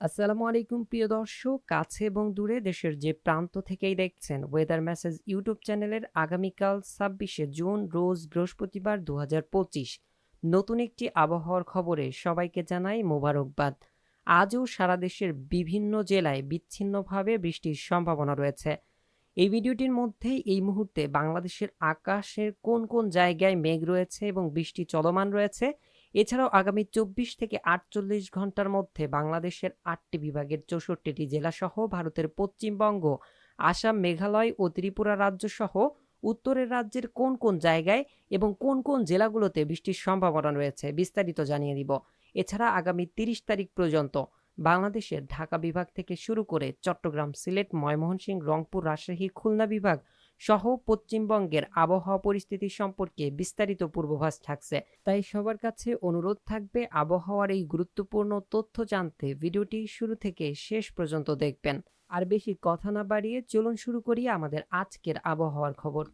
আসসালামু আলাইকুম, প্রিয় দর্শক। কাছে এবং দূরে দেশের যে প্রান্ত থেকেই দেখছেন ওয়েদার মেসেজ ইউটিউব চ্যানেলের আগামীকাল ছাব্বিশে জুন, রোজ বৃহস্পতিবার দু হাজার পঁচিশ। নতুন একটি আবহাওয়ার খবরে সবাইকে জানাই মোবারকবাদ। আজও সারা দেশের বিভিন্ন জেলায় বিচ্ছিন্নভাবে বৃষ্টির সম্ভাবনা রয়েছে। এই ভিডিওটির মধ্যেই এই মুহূর্তে বাংলাদেশের আকাশের কোন কোন জায়গায় মেঘ রয়েছে এবং বৃষ্টি চলমান রয়েছে এছাড়াও আগামী চব্বিশ থেকে আটচল্লিশ ঘণ্টার মধ্যে বাংলাদেশের আটটি বিভাগের চৌষট্টিটি জেলাসহ ভারতের পশ্চিমবঙ্গ, আসাম, মেঘালয় ও ত্রিপুরা রাজ্য সহ উত্তরের রাজ্যের কোন কোন জায়গায় এবং কোন কোন জেলাগুলোতে বৃষ্টির সম্ভাবনা রয়েছে বিস্তারিত জানিয়ে দিব। এছাড়া আগামী তিরিশ তারিখ পর্যন্ত বাংলাদেশের ঢাকা বিভাগ থেকে শুরু করে চট্টগ্রাম, সিলেট, ময়মনসিংহ, রংপুর, রাজশাহী, খুলনা বিভাগ সহ পশ্চিমবঙ্গের আবহাওয়া পরিস্থিতি সম্পর্কে বিস্তারিত পূর্বাভাস থাকছে। তাই সবার কাছে অনুরোধ থাকবে আবহাওয়ার এই গুরুত্বপূর্ণ তথ্য জানতে ভিডিওটি শুরু থেকে শেষ পর্যন্ত দেখবেন। আর বেশি কথা না বাড়িয়ে চলুন শুরু করি আমাদের আজকের আবহাওয়ার খবর।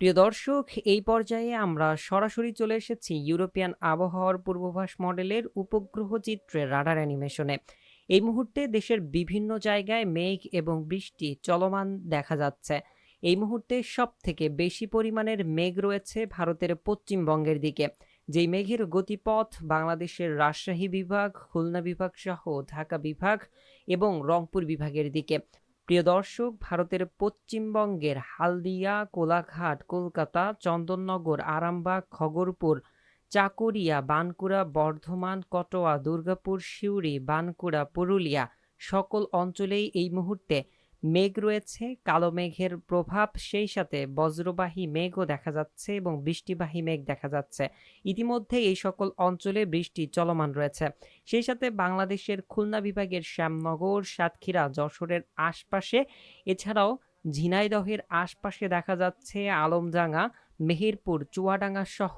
প্রিয় দর্শক, এই পর্যায়ে আমরা সরাসরি চলে এসেছি ইউরোপিয়ান আবহাওয়ার পূর্বাভাস মডেলের উপগ্রহ চিত্রের রাডার অ্যানিমেশনে। এই মুহূর্তে দেশের বিভিন্ন জায়গায় মেঘ এবং বৃষ্টি চলমান দেখা যাচ্ছে। এই মুহূর্তে সব থেকে বেশি পরিমাণের মেঘ রয়েছে ভারতের পশ্চিমবঙ্গের দিকে। যেই মেঘের গতিপথ বাংলাদেশের রাজশাহী বিভাগ, খুলনা বিভাগ সহ ঢাকা বিভাগ এবং রংপুর বিভাগের দিকে। প্রিয় দর্শক, ভারতের পশ্চিমবঙ্গের হালদিয়া, কোলাঘাট, কলকাতা, চন্দননগর, আরামবাগ, খগরপুর চাকুরিয়া, বানকুড়া, বর্ধমান, কটোয়া, দুর্গাপুর, সিউড়ি, বানকুড়া, পুরুলিয়া সকল অঞ্চলেই এই মুহূর্তে মেঘ রয়েছে। কালো মেঘের প্রভাব, সেই সাথে বজ্রবাহী মেঘও দেখা যাচ্ছে এবং বৃষ্টিবাহী মেঘ দেখা যাচ্ছে। ইতিমধ্যে এই সকল অঞ্চলে বৃষ্টি চলমান রয়েছে। সেই সাথে বাংলাদেশের খুলনা বিভাগের শ্যামনগর, সাতক্ষীরা, যশোরের আশপাশে, এছাড়াও ঝিনাইদহের আশপাশে দেখা যাচ্ছে আলমডাঙ্গা, মেহেরপুর চুয়াডাঙ্গা সহ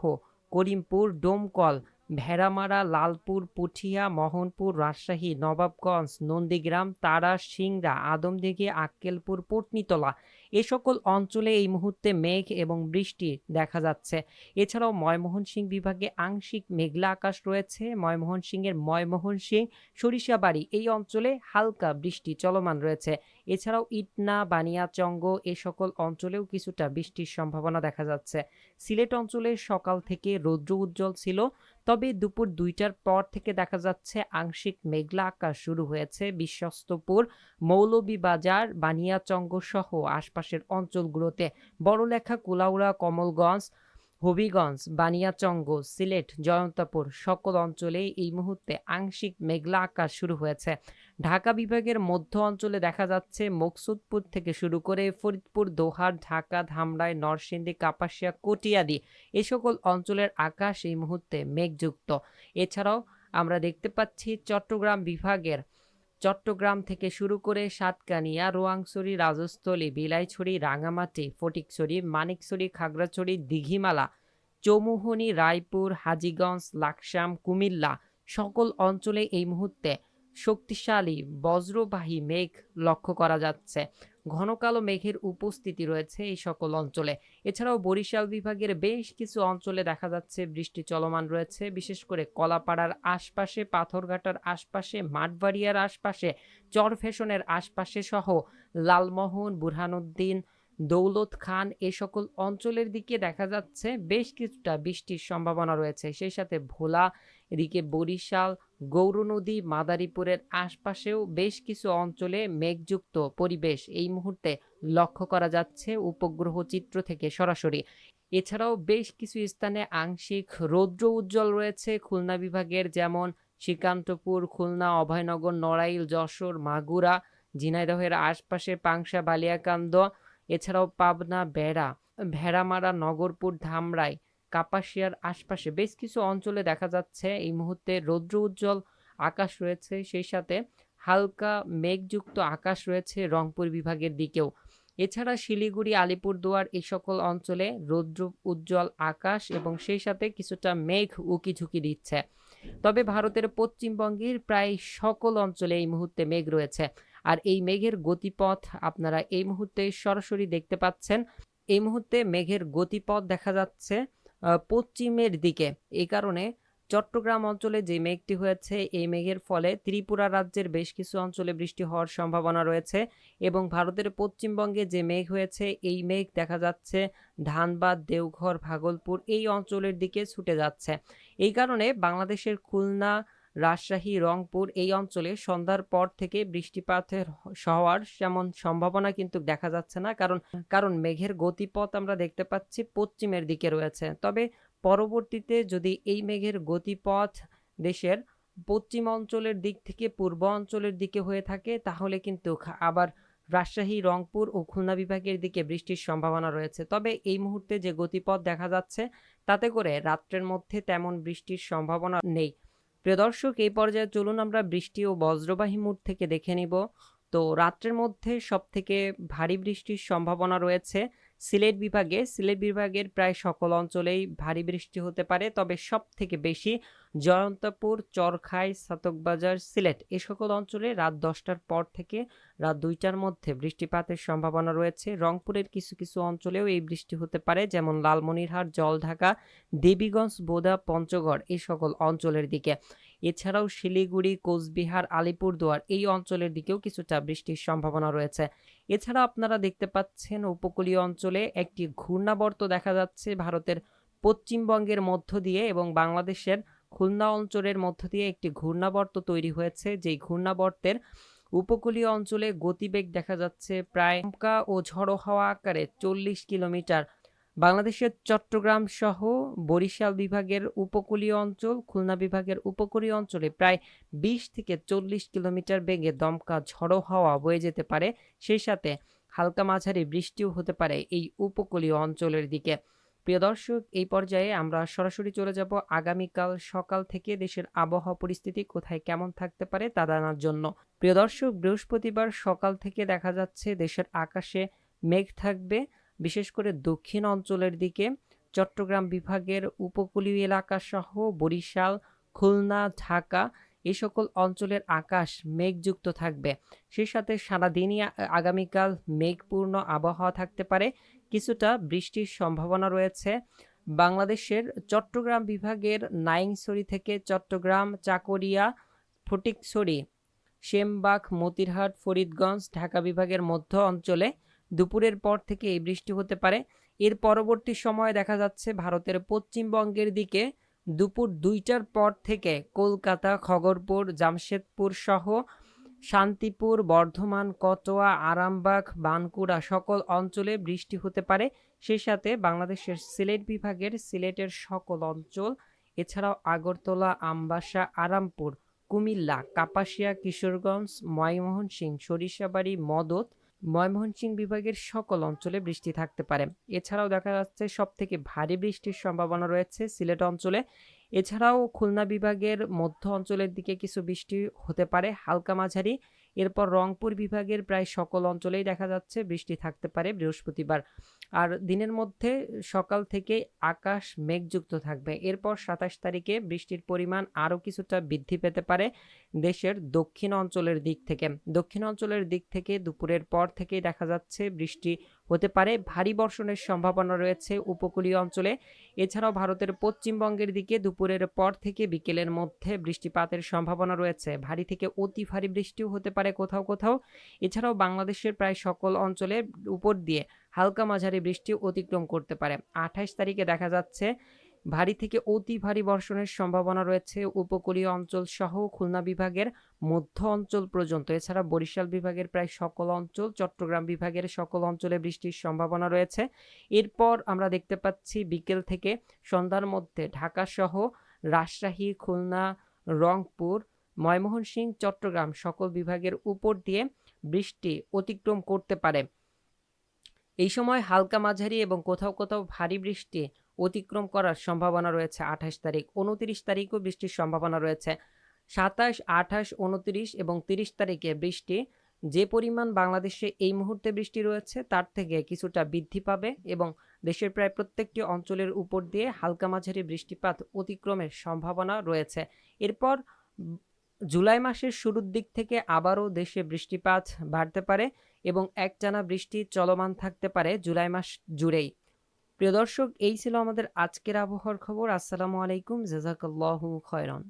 করিমপুর ডোমকল ভেড়ামারা লালপুর পুঠিয়া মোহনপুর রাজশাহী নবাবগঞ্জ নন্দীগ্রাম তারা সিংড়া আদমদিঘি আক্কেলপুর পটনিতলা এ সকল অঞ্চলে এই মুহূর্তে মেঘ এবং বৃষ্টি দেখা যাচ্ছে। এছাড়াও ময়মোহন বিভাগে আংশিক মেঘলা আকাশ রয়েছে। ময়মোহন সিংয়ের ময়মোহন সিং সরিষাবাড়ি এই অঞ্চলে হালকা বৃষ্টি চলমান রয়েছে। এছাড়াও ইটনা, বানিয়াচঙ্গ এ সকল অঞ্চলেও কিছুটা বৃষ্টির সম্ভাবনা দেখা যাচ্ছে। সিলেট অঞ্চলে সকাল থেকে রৌদ্র উজ্জ্বল ছিল। তবে দুপুর দুইটার পর থেকে দেখা যাচ্ছে আংশিক মেঘলা আকাশ শুরু হয়েছে। বিশ্বস্তপুর, মৌলভীবাজার বানিয়াচঙ্গ সহ আশপাশের অঞ্চলগুলোতে বড়লেখা, কুলাউড়া, কমলগঞ্জ, হবিগঞ্জ বানিয়াচঙ্গ সিলেট, জয়ন্তপুর সকল অঞ্চলে এই মুহূর্তে আংশিক মেঘলা আকাশ শুরু হয়েছে। ঢাকা বিভাগের মধ্য অঞ্চলে দেখা যাচ্ছে মকসুদপুর থেকে শুরু করে ফরিদপুর, দোহার, ঢাকা, ধামরাই, নরসিংদী, কাপাসিয়া, কটিয়াদি এ সকল অঞ্চলের আকাশ এই মুহূর্তে মেঘযুক্ত। এছাড়াও আমরা দেখতে পাচ্ছি চট্টগ্রাম বিভাগের চট্টগ্রাম থেকে শুরু করে সাতকানিয়া, রোয়াংছড়ি, রাজস্থলী, বিলাইছড়ি রাঙামাটি ফটিকছড়ি, মানিকছড়ি, খাগড়াছড়ি, দিঘিমালা, চৌমুহনী, রায়পুর, হাজিগঞ্জ, লাকসাম, কুমিল্লা সকল অঞ্চলে এই মুহূর্তে শক্তিশালী, বজ্রবাহী মেঘ লক্ষ্য করা যাচ্ছে। ঘন কালো মেঘের উপস্থিতি রয়েছে এই সকল অঞ্চলে। এছাড়াও বরিশাল বিভাগের বেশ কিছু অঞ্চলে দেখা যাচ্ছে বৃষ্টি চলমান রয়েছে। বিশেষ করে কলাপাড়ার আশপাশে, পাথরঘাটার আশপাশে, মাঠবাড়িয়ার আশপাশে, চরফেশনের আশপাশে সহ লালমোহন, বুরহানুদ্দিন, দৌলত খান এ সকল অঞ্চলের দিকে দেখা যাচ্ছে বেশ কিছুটা বৃষ্টির সম্ভাবনা রয়েছে। সেই সাথে ভোলা, এদিকে বরিশাল গৌরনদী মাদারীপুরের আশপাশেও বেশ কিছু অঞ্চলে মেঘযুক্ত পরিবেশ এই মুহূর্তে লক্ষ্য করা যাচ্ছে উপগ্রহ চিত্র থেকে সরাসরি। এছাড়াও বেশ কিছু স্থানে আংশিক রৌদ্র উজ্জ্বল রয়েছে। খুলনা বিভাগের যেমন শ্রীকান্তপুর, খুলনা, অভয়নগর, নড়াইল, যশোর, মাগুরা, ঝিনাইদহের আশপাশে পাংশা, বালিয়াকান্দ, এছাড়াও পাবনা, বেড়া, ভেড়ামারা, নগরপুর, ধামরাই কাপাসিয়ার আশপাশে। বেশ কিছু অঞ্চলে দেখা যাচ্ছে এই মুহূর্তে রৌদ্র উজ্জ্বল, আকাশ রয়েছে, সেই সাথে হালকা মেঘযুক্ত আকাশ রয়েছে রংপুর বিভাগের দিকেও। এছাড়া শিলিগুড়ি, আলিপুরদুয়ার এই সকল অঞ্চলে রৌদ্র উজ্জ্বল আকাশ এবং সেই সাথে কিছুটা মেঘ উকি ঝুঁকি দিচ্ছে। তবে ভারতের পশ্চিমবঙ্গের প্রায় সকল অঞ্চলে এই মুহূর্তে মেঘ রয়েছে। আর এই মেঘের গতিপথ আপনারা এই মুহূর্তে সরাসরি দেখতে পাচ্ছেন। এই মুহূর্তে মেঘের গতিপথ দেখা যাচ্ছে। পশ্চিমের দিকে। এই কারণে চট্টগ্রাম অঞ্চলে যে মেঘটি হয়েছে, এই মেঘের ফলে ত্রিপুরা রাজ্যের বেশ কিছু অঞ্চলে বৃষ্টি হওয়ার সম্ভাবনা রয়েছে এবং ভারতের পশ্চিমবঙ্গে যে মেঘ হয়েছে, এই মেঘ দেখা যাচ্ছে ধানবাদ, দেওঘর, ভাগলপুর এই অঞ্চলের দিকে ছুটে যাচ্ছে। এই কারণে বাংলাদেশের খুলনা রাজশাহী, রংপুর এই অঞ্চলে সন্ধ্যার পর থেকে বৃষ্টিপাতের হওয়ার তেমন সম্ভাবনা কিন্তু দেখা যাচ্ছে না। কারণ কারণ মেঘের গতিপথ আমরা দেখতে পাচ্ছি পশ্চিমের দিকে রয়েছে। তবে পরবর্তীতে যদি এই মেঘের গতিপথ দেশের পশ্চিম অঞ্চলের দিক থেকে পূর্ব অঞ্চলের দিকে হয়ে থাকে, তাহলে কিন্তু আবার রাজশাহী, রংপুর ও খুলনা বিভাগের দিকে বৃষ্টির সম্ভাবনা রয়েছে। তবে এই মুহূর্তে যে গতিপথ দেখা যাচ্ছে, তাতে করে রাত্রের মধ্যে তেমন বৃষ্টির সম্ভাবনা নেই। প্রিয় দর্শক, এই পর্যায়ে চলুন আমরা বৃষ্টি ও বজ্রবাহী মুড থেকে দেখে নিব। তো রাত্রের মধ্যে সব থেকে ভারী বৃষ্টির সম্ভাবনা রয়েছে। সিলেট বিভাগে, সিলেট বিভাগের প্রায় সকল অঞ্চলেই ভারী বৃষ্টি হতে পারে, তবে সব থেকে বেশি জয়ন্তপুর, চরখাই, সাতকবাজার, সিলেট, এ সকল অঞ্চলে রাত দশটার পর থেকে রাত দুইটার মধ্যে বৃষ্টিপাতের সম্ভাবনা রয়েছে। রংপুরের কিছু কিছু অঞ্চলেও এই বৃষ্টি হতে পারে, যেমন লালমনিরহাট, জলঢাকা, দেবীগঞ্জ, বোদা, পঞ্চগড় এই সকল অঞ্চলের দিকে। এছাড়াও শিলিগুড়ি, কোচবিহার, আলিপুরদুয়ার এই অঞ্চলের দিকেও কিছুটা বৃষ্টির সম্ভাবনা রয়েছে। এছাড়া আপনারা দেখতে পাচ্ছেন উপকূলীয় অঞ্চলে একটি ঘূর্ণাবর্ত দেখা যাচ্ছে ভারতের পশ্চিমবঙ্গের মধ্য দিয়ে এবং বাংলাদেশের খুলনা অঞ্চলের মধ্য দিয়ে একটি ঘূর্ণাবর্ত তৈরি হয়েছে। যেই ঘূর্ণাবর্তের উপকূলীয় অঞ্চলে গতিবেগ দেখা যাচ্ছে প্রায় ও ঝড়ো হাওয়া আকারে চল্লিশ কিলোমিটার বাংলাদেশের চট্টগ্রাম সহ বরিশাল বিভাগের উপকূলীয় অঞ্চল, খুলনা বিভাগের উপকূলীয় অঞ্চলে প্রায় বিশ থেকে চল্লিশ কিলোমিটার বেগে দমকা ঝড়ো হাওয়া বয়ে যেতে পারে। সেই সাথে হালকা মাঝারি বৃষ্টিও হতে পারে এই উপকূলীয় অঞ্চলের দিকে। প্রিয় দর্শক, এই পর্যায়ে আমরা সরাসরি চলে যাব আগামীকাল সকাল থেকে দেশের আবহাওয়া পরিস্থিতি কোথায় কেমন থাকতে পারে তা জানার জন্য। প্রিয় দর্শক, বৃহস্পতিবার সকাল থেকে দেখা যাচ্ছে দেশের আকাশে মেঘ থাকবে। বিশেষ করে দক্ষিণ অঞ্চলের দিকে চট্টগ্রাম বিভাগের উপকূলীয় এলাকা সহ বরিশাল, খুলনা, ঢাকা এই সকল অঞ্চলের আকাশ মেঘযুক্ত থাকবে। সেই সাথে সারাদিনই আগামীকাল মেঘপূর্ণ আবহাওয়া থাকতে পারে। কিছুটা বৃষ্টির সম্ভাবনা রয়েছে। বাংলাদেশের চট্টগ্রাম বিভাগের নাইংছড়ি থেকে চট্টগ্রাম, চাকরিয়া, ফটিকছড়ি শেমবাগ মতিরহাট, ফরিদগঞ্জ, ঢাকা বিভাগের মধ্য অঞ্চলে দুপুরের পর থেকে এই বৃষ্টি হতে পারে। এর পরবর্তী সময়ে দেখা যাচ্ছে ভারতের পশ্চিমবঙ্গের দিকে দুপুর দুইটার পর থেকে কলকাতা, খগরপুর, জামশেদপুর সহ শান্তিপুর, বর্ধমান, কটোয়া, আরামবাগ বানকুড়া সকল অঞ্চলে বৃষ্টি হতে পারে। সেই সাথে বাংলাদেশের সিলেট বিভাগের সিলেটের সকল অঞ্চল, এছাড়াও আগরতলা, আমবাসা, আরামপুর, কুমিল্লা, কাপাসিয়া, কিশোরগঞ্জ ময়মোহনসিংহ সরিষাবাড়ি, মদত ময়মনসিংহ বিভাগের সকল অঞ্চলে বৃষ্টি থাকতে পারে। এছাড়াও দেখা যাচ্ছে সব থেকে ভারী বৃষ্টির সম্ভাবনা রয়েছে সিলেট অঞ্চলে। এছাড়াও খুলনা বিভাগের মধ্য অঞ্চলের দিকে কিছু বৃষ্টি হতে পারে, হালকা মাঝারি। এরপর রংপুর বিভাগের প্রায় সকল অঞ্চলেই দেখা যাচ্ছে বৃষ্টি থাকতে পারে বৃহস্পতিবার। আর দিনের মধ্যে সকাল থেকে আকাশ মেঘযুক্ত থাকবে। এরপর সাতাশ তারিখে বৃষ্টির পরিমাণ আরও কিছুটা বৃদ্ধি পেতে পারে দেশের দক্ষিণ অঞ্চলের দিক থেকে। দক্ষিণ অঞ্চলের দিক থেকে দুপুরের পর থেকেই দেখা যাচ্ছে বৃষ্টি হতে পারে। ভারী বর্ষণের সম্ভাবনা রয়েছে উপকূলীয় অঞ্চলে। এছাড়াও ভারতের পশ্চিমবঙ্গের দিকে দুপুরের পর থেকে বিকেলের মধ্যে বৃষ্টিপাতের সম্ভাবনা রয়েছে। ভারী থেকে অতি ভারী বৃষ্টিও হতে পারে কোথাও কোথাও। এছাড়াও বাংলাদেশের প্রায় সকল অঞ্চলের উপর দিয়ে হালকা মাঝারি বৃষ্টি অতিক্রম করতে পারে। আঠাশ তারিখে দেখা যাচ্ছে ভারী থেকে অতি ভারী বর্ষণের সম্ভাবনা রয়েছে। উপকূলীয় অঞ্চল সহ খুলনা বিভাগের মধ্য অঞ্চল পর্যন্ত, এছাড়া বরিশাল বিভাগের প্রায় সকল অঞ্চল, চট্টগ্রাম বিভাগের সকল অঞ্চলে বৃষ্টির সম্ভাবনা রয়েছে। এরপর আমরা দেখতে পাচ্ছি বিকেল থেকে সন্ধ্যার মধ্যে ঢাকা সহ রাজশাহী, খুলনা, রংপুর ময়মোহনসিংহ চট্টগ্রাম সকল বিভাগের উপর দিয়ে বৃষ্টি অতিক্রম করতে পারে। এই সময় হালকা মাঝারি এবং কোথাও কোথাও ভারী বৃষ্টি অতিক্রম করার সম্ভাবনা রয়েছে আঠাশ তারিখ, উনত্রিশ তারিখও বৃষ্টির সম্ভাবনা রয়েছে। সাতাশ, আঠাশ, উনত্রিশ এবং তিরিশ তারিখে বৃষ্টি, যে পরিমাণ বাংলাদেশে এই মুহূর্তে বৃষ্টি রয়েছে তার থেকে কিছুটা বৃদ্ধি পাবে এবং দেশের প্রায় প্রত্যেকটি অঞ্চলের উপর দিয়ে হালকা মাঝারি বৃষ্টিপাত অতিক্রমের সম্ভাবনা রয়েছে। এরপর জুলাই মাসের শুরুর দিক থেকে আবারও দেশে বৃষ্টিপাত বাড়তে পারে। এবং একটানা বৃষ্টি চলমান থাকতে পারে জুলাই মাস জুড়েই। প্রিয় দর্শক, এই ছিল আমাদের আজকের আবহাওয়ার খবর। আসসালামু আলাইকুম। জাজাকাল্লাহু খয়রান।